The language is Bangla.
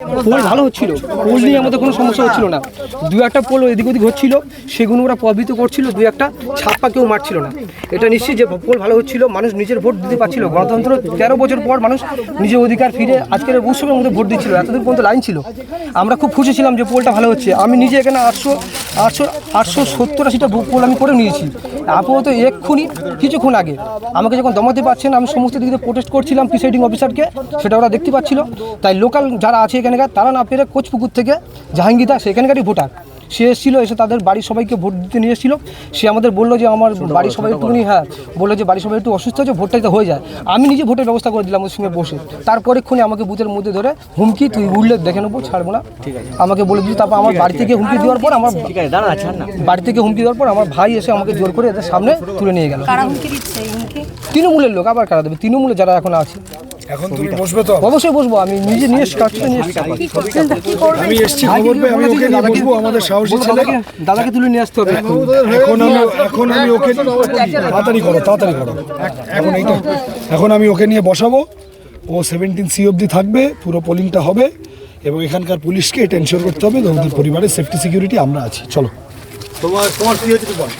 পোল ভালো হচ্ছিল, পোল নিয়ে আমাদের কোনো সমস্যা হচ্ছিল না। দু একটা পোল এদিক ওদিক হচ্ছিল, সেগুলো ওরা প্রভাবিত করছিল, দু একটা ছাপ্পা কেউ মারছিল না। এটা নিশ্চিত যে পোল ভালো হচ্ছিল, মানুষ নিজের ভোট দিতে পারছিল। গণতন্ত্র তেরো বছর পর মানুষ নিজের অধিকার ফিরে আজকের উৎসবের মধ্যে ভোট দিচ্ছিল, এতদিন পর্যন্ত লাইন ছিল। আমরা খুব খুশি ছিলাম যে পোলটা ভালো হচ্ছে। আমি নিজে এখানে আটশো আটশো আটশো সত্তর আশিটা পোল আমি করে নিয়েছি। আপাতত এক্ষুনি, কিছুক্ষণ আগে। আমাকে যখন দমাতে পারছেন, আমি সমস্ত দিক দিয়ে প্রোটেস্ট করছিলাম প্রিসাইডিং অফিসারকে সেটা ওরা দেখতে পাচ্ছিল। তাই লোকাল যারা আছে এখানকার, তারা না পেরে কোচপুকুর থেকে জাহাঙ্গীদা সেখানকারই ভোটার সে এসেছিল এসে তাদের বাড়ির সবাইকে ভোট দিতে নিয়ে এসেছিল। সে আমাদের বলল যে আমার বাড়ির সবাই একটুখানি হ্যাঁ বলল যে বাড়ির সবাই একটু অসুস্থ হচ্ছে ভোটটা যাতে হয়ে যায়। আমি নিজে ভোটের ব্যবস্থা করে দিলাম ওর সঙ্গে বসে। তারপরে তারপরেক্ষণে আমাকে বুথের মধ্যে ধরে হুমকি তুই উঠলে দেখে নেব ছাড়বো না। আমাকে বলে দিল তারপর আমার বাড়ি থেকে হুমকি দেওয়ার পর আমার বাড়ি থেকে হুমকি দেওয়ার পর আমার ভাই এসে আমাকে জোর করে এদের সামনে তুলে নিয়ে গেল। কারা হুমকি দিচ্ছে এই হুমকি? তৃণমূলের লোক আবার কারা দেবে? তৃণমূলে যারা এখন আছে এখন তুমি বসবে তো? অবশ্যই বসবো আমি নিজে নিয়ে কাজটা নিয়ে আমি এসছি খবর পেয়ে আমি ওকে নিয়ে বসবো আমাদের সাহসী ছেলে। দাদাকে তুলে নিয়ে আসতে হবে এখন। আমি এখন আমি ওকে তাড়াতাড়ি করো তাড়াতাড়ি করো। এখন এইটা এখন আমি ওকে নিয়ে বসাবো। ও সেভেন্টিন সি অবধি থাকবে পুরো পোলিংটা হবে এবং এখানকার পুলিশকে এটা এনশিওর করতে হবে যে ওদের পরিবারের সেফটি সিকিউরিটি আমরা আছি। চলো। তোমার তোমার কি হয়েছে তুই বল?